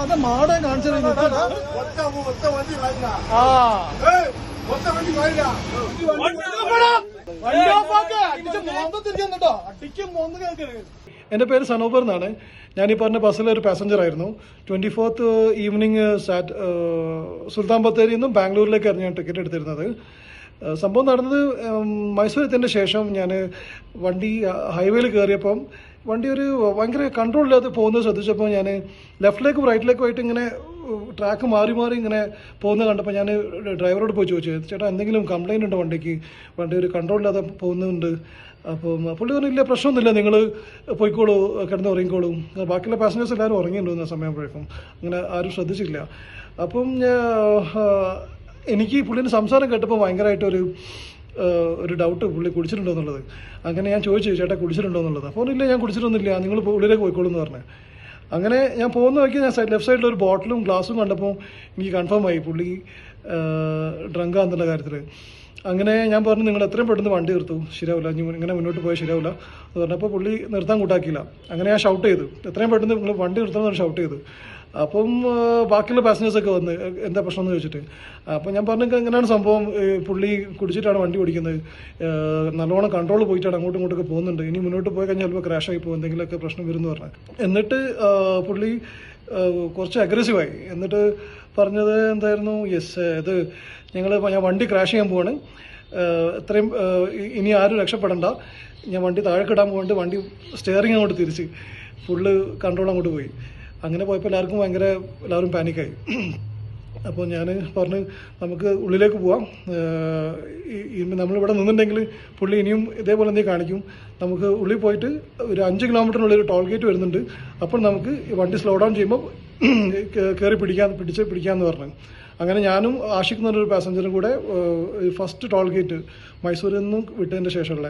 അതെ മാടെ ആ. എന്റെ പേര് സനോബർ എന്നാണ്. ഞാൻ ഈ പറഞ്ഞ ബസ്സിലെ ഒരു പാസഞ്ചർ ആയിരുന്നു. ട്വന്റി ഫോർത്ത് ഈവനിങ് സാറ്റ് സുൽത്താൻ ബത്തേരിയിൽ നിന്നും ബാംഗ്ലൂരിലേക്കായിരുന്നു ഞാൻ ടിക്കറ്റ് എടുത്തിരുന്നത്. സംഭവം നടന്നത് മൈസൂർ എത്തിയതിന്റെ ശേഷം ഞാൻ വണ്ടി ഹൈവേയിൽ കയറിയപ്പം വണ്ടി ഒരു ഭയങ്കര കൺട്രോൾ ഇല്ലാതെ പോകുന്നത് ശ്രദ്ധിച്ചപ്പോൾ ഞാൻ ലെഫ്റ്റിലേക്കും റൈറ്റിലേക്കും ആയിട്ട് ഇങ്ങനെ ട്രാക്ക് മാറി മാറി ഇങ്ങനെ പോകുന്നത് കണ്ടപ്പോൾ ഞാൻ ഡ്രൈവറോട് പോയി ചോദിച്ചു ചേട്ടാ എന്തെങ്കിലും കംപ്ലയിന്റ് ഉണ്ടോ വണ്ടിക്ക്? വണ്ടി ഒരു കൺട്രോൾ ഇല്ലാതെ പോകുന്നുണ്ട്. അപ്പം പുള്ളി പറഞ്ഞു ഇല്ല പ്രശ്നമൊന്നുമില്ല നിങ്ങൾ പോയിക്കോളൂ കിടന്ന് ഉറങ്ങിക്കോളൂ. ബാക്കിയുള്ള പാസഞ്ചേഴ്സ് എല്ലാവരും എന്ന സമയമ്പോഴേക്കും അങ്ങനെ ആരും ശ്രദ്ധിച്ചില്ല. അപ്പം എനിക്ക് പുള്ളിന്റെ സംസാരം കേട്ടപ്പോൾ ഭയങ്കരമായിട്ടൊരു ഒരു ഡൗട്ട് പുള്ളി കുടിച്ചിട്ടുണ്ടോ എന്നുള്ളത്. അങ്ങനെ ഞാൻ ചോദിച്ചു ചേട്ടാ കുടിച്ചിട്ടുണ്ടോ എന്നുള്ളത്? അപ്പോൾ ഇല്ല ഞാൻ കുടിച്ചിട്ടൊന്നുമില്ല. നിങ്ങൾ ഉള്ളിലേക്ക് പോയിക്കോളൂ എന്ന് പറഞ്ഞു. അങ്ങനെ ഞാൻ പോകുന്ന വഴിക്ക് ഞാൻ സൈഡ് ലെഫ്റ്റ് സൈഡിൽ ഒരു ബോട്ടിലും ഗ്ലാസും കണ്ടപ്പോൾ എനിക്ക് കൺഫേം ആയി. പുള്ളി ഡ്രങ്കാന്നുള്ള കാര്യത്തിൽ അങ്ങനെ ഞാൻ പറഞ്ഞു നിങ്ങൾ എത്രയും പെട്ടെന്ന് വണ്ടി നിർത്തു ശരിയാവില്ല. ഇങ്ങനെ മുന്നോട്ട് പോയാൽ ശരിയാവില്ല. എന്ന് പറഞ്ഞപ്പോൾ പുള്ളി നിർത്താൻ കൂട്ടാക്കിയില്ല. അങ്ങനെ ഞാൻ ഷൗട്ട് ചെയ്തു. എത്രയും പെട്ടെന്ന് നിങ്ങൾ വണ്ടി നിർത്തണമെന്ന് ഷൗട്ട് ചെയ്തു. അപ്പം ബാക്കിയുള്ള പാസഞ്ചേഴ്സൊക്കെ വന്ന് എന്താ പ്രശ്നം എന്ന് ചോദിച്ചിട്ട്. അപ്പം ഞാൻ പറഞ്ഞു എങ്ങനെയാണ് സംഭവം? പുള്ളി കുടിച്ചിട്ടാണ് വണ്ടി ഓടിക്കുന്നത്. നല്ലോണം കൺട്രോൾ പോയിട്ടാണ് അങ്ങോട്ടും ഇങ്ങോട്ടൊക്കെ പോകുന്നുണ്ട്. ഇനി മുന്നോട്ട് പോയി കഴിഞ്ഞാൽ ചിലപ്പോൾ ക്രാഷ് ആയി പോകും എന്തെങ്കിലുമൊക്കെ പ്രശ്നം വരും എന്ന് പറഞ്ഞു. എന്നിട്ട് പുള്ളി കുറച്ച് അഗ്രസീവായി എന്നിട്ട് പറഞ്ഞത് എന്തായിരുന്നു? യെസ് ഇത് ഞങ്ങൾ ഞാൻ വണ്ടി ക്രാഷ് ചെയ്യാൻ പോവാണ്. ഇത്രയും ഇനി ആരും രക്ഷപ്പെടണ്ട. ഞാൻ വണ്ടി താഴെ ഇടാൻ പോയിട്ട് വണ്ടി സ്റ്റിയറിങ് അങ്ങോട്ട് തിരിച്ച്. ഫുള്ള് കൺട്രോൾ അങ്ങോട്ട് പോയി. അങ്ങനെ പോയപ്പോൾ എല്ലാവർക്കും ഭയങ്കര എല്ലാവരും പാനിക്കായി അപ്പോൾ ഞാൻ പറഞ്ഞു നമുക്ക് ഉള്ളിലേക്ക് പോവാം. നമ്മളിവിടെ നിന്നിട്ടുണ്ടെങ്കിൽ പുള്ളി ഇനിയും ഇതേപോലെ എന്തെങ്കിലും കാണിക്കും. നമുക്ക് ഉള്ളിൽ പോയിട്ട് ഒരു അഞ്ച് കിലോമീറ്ററിനുള്ളിൽ ടോൾ ഗേറ്റ് വരുന്നുണ്ട്. അപ്പോൾ നമുക്ക് വണ്ടി സ്ലോ ഡൗൺ ചെയ്യുമ്പോൾ കയറി പിടിക്കാൻ പിടിച്ച് പിടിക്കാമെന്ന് പറഞ്ഞു. അങ്ങനെ ഞാനും ആഷിഖ് എന്ന് പറഞ്ഞൊരു പാസഞ്ചറും കൂടെ ഫസ്റ്റ് ടോൾ ഗേറ്റ് മൈസൂരിൽ നിന്നും വിട്ടതിന്റെ ശേഷമുള്ള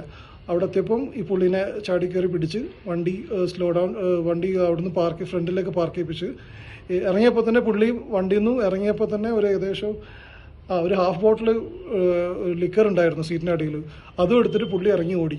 അവിടെ എത്തിയപ്പം ഈ പുള്ളിനെ ചാടി കയറി പിടിച്ച് വണ്ടി സ്ലോ ഡൗൺ വണ്ടി അവിടുന്ന് പാർക്ക് ഫ്രണ്ടിലേക്ക് പാർക്ക് ചെയ്യിപ്പിച്ച് ഇറങ്ങിയപ്പോൾ തന്നെ പുള്ളി വണ്ടിയിൽ നിന്നും ഇറങ്ങിയപ്പോൾ തന്നെ ഒരു ഏകദേശം ആ ഒരു ഹാഫ് ബോട്ടിൽ ലിക്കർ ഉണ്ടായിരുന്നു സീറ്റിന്റെ അടിയിൽ. അതും എടുത്തിട്ട് പുള്ളി ഇറങ്ങി ഓടി.